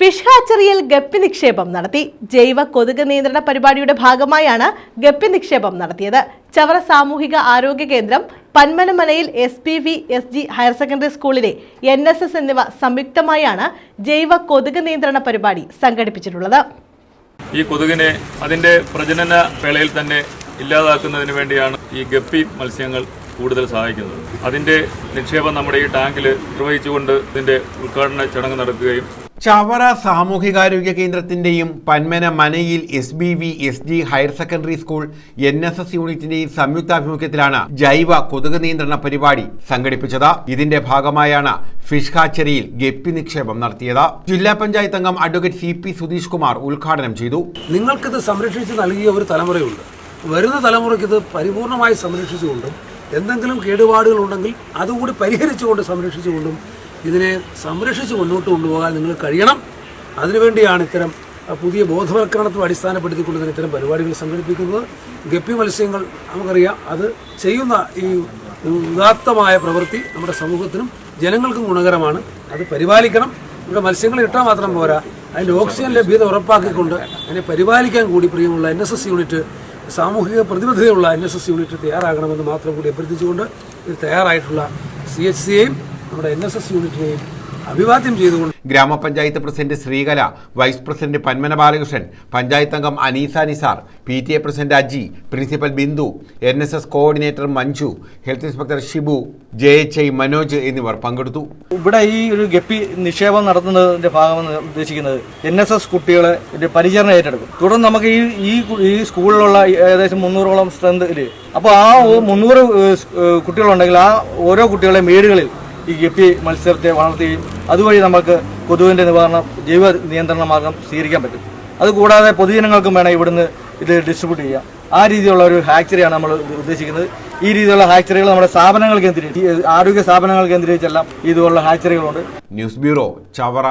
Fish ഹാച്ചറിയിൽ guppy നിക്ഷേപം നടത്തി. ജൈവ കൊതുക് നിയന്ത്രണ പരിപാടിയുടെ ഭാഗമായാണ് ഗപ്പി നിക്ഷേപം നടത്തിയത്. ചവറ സാമൂഹിക ആരോഗ്യ കേന്ദ്രം പന്മനമലയിൽ S P V S G higher secondary സ്കൂളിലെ എൻ എസ് എസ് എന്നിവ സംയുക്തമായാണ് ജൈവ കൊതുക് നിയന്ത്രണ പരിപാടി സംഘടിപ്പിച്ചിട്ടുള്ളത്. ഈ കൊതുകിനെ അതിന്റെ പ്രജനന വേളയിൽ തന്നെ ഇല്ലാതാക്കുന്നതിന് വേണ്ടിയാണ് ഈ ഗപ്പി മത്സ്യങ്ങൾ കൂടുതൽ സഹായിക്കുന്നത്. അതിന്റെ നിക്ഷേപം നമ്മുടെ ഈ ടാങ്കിൽ നിർവഹിച്ചുകൊണ്ട് ഇതിന്റെ ഉദ്ഘാടന ചടങ്ങ് നടക്കുകയും ചവറ സാമൂഹികാരോഗ്യ കേന്ദ്രത്തിന്റെയും Panmana മനയിൽ S B V S G higher secondary school N S S യൂണിറ്റിന്റെയും സംയുക്താഭിമുഖ്യത്തിലാണ് ജൈവ കൊതുക് നിയന്ത്രണ പരിപാടി സംഘടിപ്പിച്ചത്. ഇതിന്റെ ഭാഗമായാണ് ഫിഷ് ഹാച്ചറിയിൽ ഗപ്പി നിക്ഷേപം നടത്തിയത്. ജില്ലാ പഞ്ചായത്ത് അംഗം advocate C P Sudheesh Kumar ഉദ്ഘാടനം ചെയ്തു. നിങ്ങൾക്കിത് സംരക്ഷിച്ച് നൽകിയ ഒരു തലമുറയുണ്ട്. വരുന്ന തലമുറയ്ക്ക് ഇത് പരിപൂർണമായി സംരക്ഷിച്ചുകൊണ്ടും എന്തെങ്കിലും കേടുപാടുകൾ ഉണ്ടെങ്കിൽ അതുകൂടി പരിഹരിച്ചുകൊണ്ട് സംരക്ഷിച്ചുകൊണ്ടും ഇതിനെ സംരക്ഷിച്ച് മുന്നോട്ട് കൊണ്ടുപോകാൻ നിങ്ങൾ കഴിയണം. അതിനുവേണ്ടിയാണ് ഇത്തരം പുതിയ ബോധവൽക്കരണത്തെ അടിസ്ഥാനപ്പെടുത്തിക്കൊണ്ട് ഇത്തരം പരിപാടികൾ സംഘടിപ്പിക്കുന്നത്. ഗപ്പി മത്സ്യങ്ങൾ നമുക്കറിയാം അത് ചെയ്യുന്ന ഈ ഉദാത്തമായ പ്രവൃത്തി നമ്മുടെ സമൂഹത്തിനും ജനങ്ങൾക്കും ഗുണകരമാണ്. അത് പരിപാലിക്കണം. ഇവിടെ മത്സ്യങ്ങൾ ഇട്ടാൽ മാത്രം പോരാ. അതിന്റെ ഓക്സിജൻ ലഭ്യത ഉറപ്പാക്കിക്കൊണ്ട് അതിനെ പരിപാലിക്കാൻ കൂടി പ്രിയമുള്ള എൻ എസ് എസ് യൂണിറ്റ് സാമൂഹിക പ്രതിബദ്ധതയുള്ള എൻ എസ് എസ് യൂണിറ്റ് തയ്യാറാകണമെന്ന് മാത്രം കൂടി അഭ്യർത്ഥിച്ചുകൊണ്ട് ഇത് തയ്യാറായിട്ടുള്ള സി എച്ച് സിയെയും നമ്മുടെ എൻ എസ് എസ് യൂണിറ്റിനെയും അഭിവാദ്യം ചെയ്തുകൊണ്ട് ഗ്രാമപഞ്ചായത്ത് president Sreekala vice president Panmana Balakrishnan panchayat അംഗം Aneesa Nisar P T A president Aji principal Bindu N S S coordinator Manju health inspector Shibu J H I Manoj എന്നിവർ പങ്കെടുത്തു. ഇവിടെ ഈ ഒരു guppy നിക്ഷേപം നടത്തുന്നതിന്റെ ഭാഗമെന്ന് ഉദ്ദേശിക്കുന്നത് എൻ എസ് എസ് കുട്ടികളെ ഒരു പരിചരണം ഏറ്റെടുക്കും. തുടർന്ന് നമുക്ക് ഈ ഈ ഈ സ്കൂളിലുള്ള ഏകദേശം മുന്നൂറോളം സ്ട്രെങ്ത് അപ്പോൾ ആ മുന്നൂറ് കുട്ടികളുണ്ടെങ്കിൽ ആ ഓരോ കുട്ടികളെ വീടുകളിൽ ഈ ഗപ്പി മത്സരത്തെ വളർത്തുകയും അതുവഴി നമുക്ക് കൊതുവിന്റെ നിവാരണം ജൈവ നിയന്ത്രണ മാർഗം സ്വീകരിക്കാൻ പറ്റും. അതുകൂടാതെ പൊതുജനങ്ങൾക്കും വേണം ഇവിടുന്ന് ഇത് ഡിസ്ട്രിബ്യൂട്ട് ചെയ്യാം. ആ രീതിയിലുള്ള ഒരു ഹാക്ചറിയാണ് നമ്മൾ ഉദ്ദേശിക്കുന്നത്. ഈ രീതിയിലുള്ള ഹാക്ചറികൾ നമ്മുടെ സ്ഥാപനങ്ങൾ കേന്ദ്രീകരിച്ച് ആരോഗ്യ സ്ഥാപനങ്ങൾ കേന്ദ്രീകരിച്ചെല്ലാം ഇതുപോലുള്ള ഹാക്ചറികളുണ്ട് ന്യൂസ് ബ്യൂറോ ചവറ.